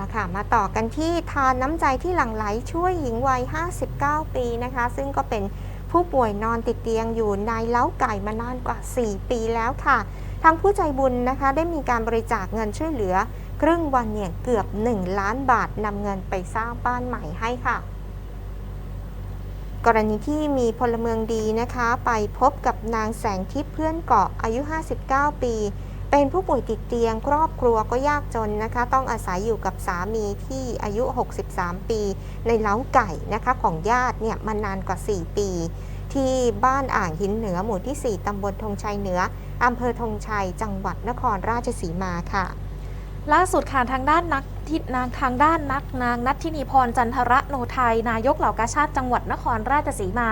ละคะมาต่อกันที่ทานน้ำใจที่หลั่งไหลช่วยหญิงวัย 59 ปีนะคะ ซึ่งก็เป็นผู้ป่วยนอนติดเตียงอยู่ในเล้าไก่มานานกว่า 4 ปีแล้วค่ะ ทางผู้ใจบุญนะคะได้มีการบริจาคเงินช่วยเหลือ ครึ่งวันเนี่ยเกือบ 1 ล้านบาทนำเงินไปสร้างบ้านใหม่ให้ค่ะกรณีที่มีพลเมืองดีนะคะ ไปพบกับนางแสงทิพย์เพื่อนเกาะอายุ 59 ปี เป็นผู้ป่วยติดเตียง ครอบครัวก็ยากจนนะคะ ต้องอาศัยอยู่กับสามีที่อายุ 63 ปี ในเล้าไก่นะคะของญาติเนี่ยมานานกว่า 4 ปี ที่บ้านอ่างหินเหนือหมู่ที่ 4 ตำบลธงชัยเหนืออำเภอธงชัย จังหวัดนครราชสีมาค่ะ ล่าสุดค่ะทางด้านนัก ทินางทางด้านนักนางนัทธินีพรจันทระโนไทย นายกเหล่ากาชาติจังหวัดนครราชสีมา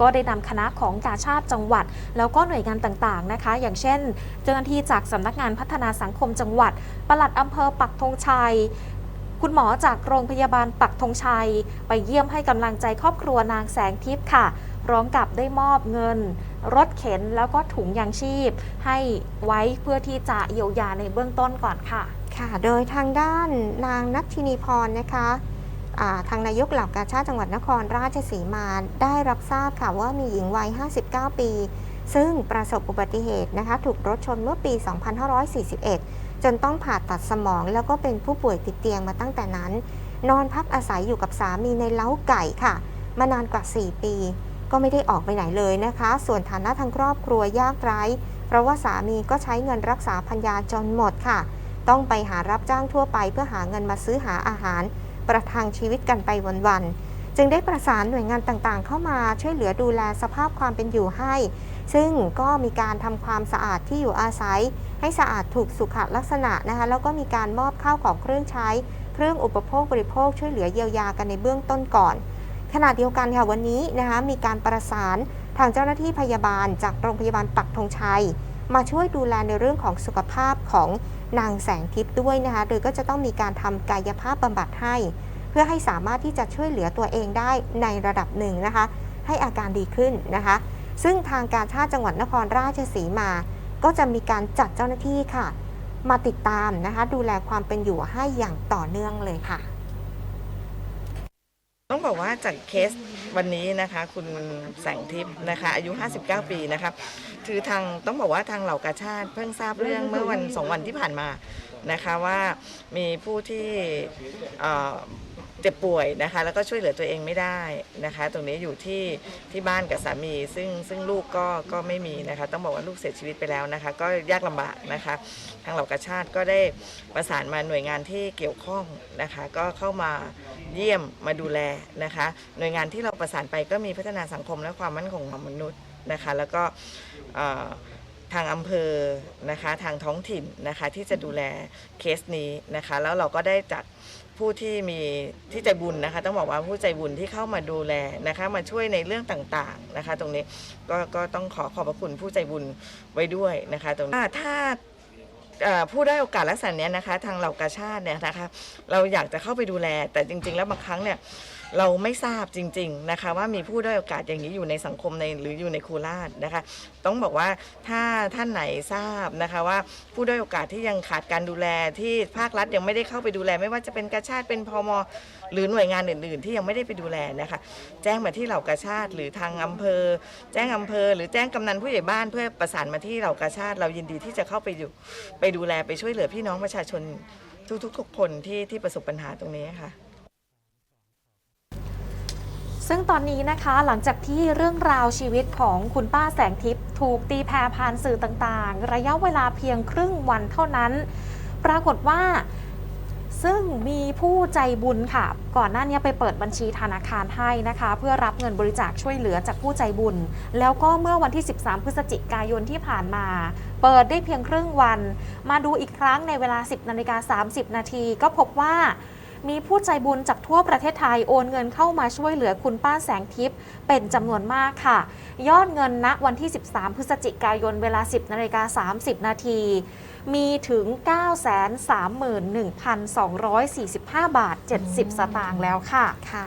ก็ได้นำคณะของกาชาติจังหวัด แล้วก็หน่วยงานต่างๆนะคะ อย่างเช่น เจ้าหน้าที่จากสำนักงานพัฒนาสังคมจังหวัด ปลัดอำเภอปักธงชัยคุณหมอจากโรงพยาบาลปักธงชัย ไปเยี่ยมให้กำลังใจครอบครัวนางแสงทิพย์ค่ะ พร้อมกับได้มอบเงิน รถเข็นแล้วก็ถุงยางชีพ ให้ไว้เพื่อที่จะเยียวยาในเบื้องต้นก่อนค่ะ ค่ะ โดยทางด้านนางนัทธินีพรนะคะทางนายกเหล่ากาชาติจังหวัดนครราชสีมาได้รับทราบค่ะว่ามีหญิงวัย 59 ปี ซึ่งประสบอุบัติเหตุนะคะถูกรถชนเมื่อปี 2541 จนต้องผ่าตัดสมอง แล้วก็เป็นผู้ป่วยติดเตียงมาตั้งแต่นั้น นอนพักอาศัยอยู่กับสามีในเล้าไก่ค่ะ มานานกว่า 4 ปี ก็ไม่ได้ออกไปไหนเลยนะคะ ส่วนฐานะทางครอบครัวยากไร้ เพราะว่าสามีก็ใช้เงินรักษาพัญญาจนหมดค่ะ ต้องไปหารับจ้างทั่วไป เพื่อหาเงินมาซื้อหาอาหาร ประทังชีวิตกันไปวันๆจึงได้ประสานหน่วยงานต่างๆ เข้ามาช่วยเหลือดูแลสภาพความเป็นอยู่ให้ ซึ่งก็มีการทำความสะอาดที่อยู่อาศัย ให้สะอาดถูกสุขลักษณะนะคะแล้วก็มีการมอบข้าวของเครื่องใช้ เครื่องอุปโภคบริโภคช่วยเหลือเยียวยากันในเบื้องต้นก่อนขณะเดียวกันค่ะวันนี้นะคะมีการประสานทางเจ้าหน้าที่พยาบาลจากโรงพยาบาลปักธงชัย มาช่วยดูแลในเรื่องของสุขภาพของนางแสงทิพย์ด้วยนะคะ โดยก็จะต้องมีการทำกายภาพบำบัดให้ เพื่อให้สามารถที่จะช่วยเหลือตัวเองได้ในระดับหนึ่งนะคะ ให้อาการดีขึ้นนะคะ ซึ่งทางการชาติจังหวัดนครราชสีมา ก็จะมีการจัดเจ้าหน้าที่ค่ะ มาติดตามนะคะ ดูแลความเป็นอยู่ให้อย่างต่อเนื่องเลยค่ะ ต้องบอกว่าจากเคสวันนี้นะคะ คุณแสงทิพย์นะคะ อายุ 59 ปีนะคะคือทางต้องบอกว่าทางเหล่ากาชาติเพิ่งทราบเรื่องเมื่อวันสองวันที่ผ่านมานะคะว่ามีผู้ที่เอ่อเจ็บป่วยนะคะ แล้วก็ช่วยเหลือตัวเองไม่ได้นะคะ ตรงนี้อยู่ที่ที่บ้านกับสามี ซึ่งซึ่งลูกก็ก็ไม่มีนะคะ ต้องบอกว่าลูกเสียชีวิตไปแล้วนะคะ ก็ยากลำบากนะคะ ทางเหล่ากาชาติก็ได้ประสานมาหน่วยงานที่เกี่ยวข้องนะคะ ก็เข้ามา เยี่ยมมาดูแลนะคะ หน่วยงานที่เราประสานไปก็มีพัฒนาสังคมและความมั่นคงของมนุษย์นะคะ แล้วก็ทางอำเภอนะคะทางท้องถิ่นนะคะที่จะดูแลเคสนี้นะคะ แล้วเราก็ได้จัดผู้ที่มีที่ใจบุญนะคะ ต้องบอกว่าผู้ใจบุญที่เข้ามาดูแลนะคะ มาช่วยในเรื่องต่างๆนะคะ ตรงนี้ก็ก็ต้องขอขอบพระคุณผู้ใจบุญไว้ด้วยนะคะ ตรงนี้ถ้า ผู้ได้โอกาสลักษณะนี้นะคะ ทางเหล่ากาชาติเนี่ยนะคะ เราอยากจะเข้าไปดูแล แต่จริง ๆ แล้วบางครั้งเนี่ย เราไม่ทราบจริง ๆนะคะ ว่ามีผู้ได้อยโอกาสอย่างนี้อยู่ในสังคมในหรืออยู่ในโคราชนะคะ ต้องบอกว่าถ้าท่านไหนทราบนะคะว่าผู้ได้อยโอกาสที่ยังขาดการดูแลที่ภาครัฐยังไม่ได้เข้าไปดูแล ไม่ว่าจะเป็นกาชาติเป็นพมหรือหน่วยงานอื่น ๆ ที่ยังไม่ได้ไปดูแลนะคะ แจ้งมาที่เหล่ากาชาติหรือทางอำเภอ แจ้งอำเภอ หรือแจ้งกำนันผู้ใหญ่บ้านเพื่อประสานมาที่เหล่ากาชาติ เรายินดีที่จะเข้าไปอยู่ไปดูแลไปช่วยเหลือพี่น้องประชาชนทุกๆคนที่ที่ประสบปัญหาตรงนี้ค่ะ ซึ่งตอนนี้นะคะหลังจากที่เรื่องราวชีวิตของคุณป้าแสงทิพย์ถูกตีแผ่ผ่านสื่อต่างๆ ระยะเวลาเพียงครึ่งวันเท่านั้น ปรากฏว่าซึ่งมีผู้ใจบุญค่ะ ก่อนหน้านี้ไปเปิดบัญชีธนาคารให้นะคะ เพื่อรับเงินบริจาคช่วยเหลือจากผู้ใจบุญ แล้วก็เมื่อวันที่ 13 พฤศจิกายนที่ผ่านมา เปิดได้เพียงครึ่งวัน มาดูอีกครั้งในเวลา 10นาฬิกา30 นาทีก็พบว่า มีผู้ใจบุญจากทั่วประเทศไทยโอนเงินเข้ามาช่วยเหลือคุณป้าแสงทิพย์เป็นจำนวนมากค่ะ ยอดเงินณวันที่ 13 พฤศจิกายนเวลา 10นาฬิกา30 นาที มีถึง 931,245 บาท 70 สตางค์แล้วค่ะค่ะ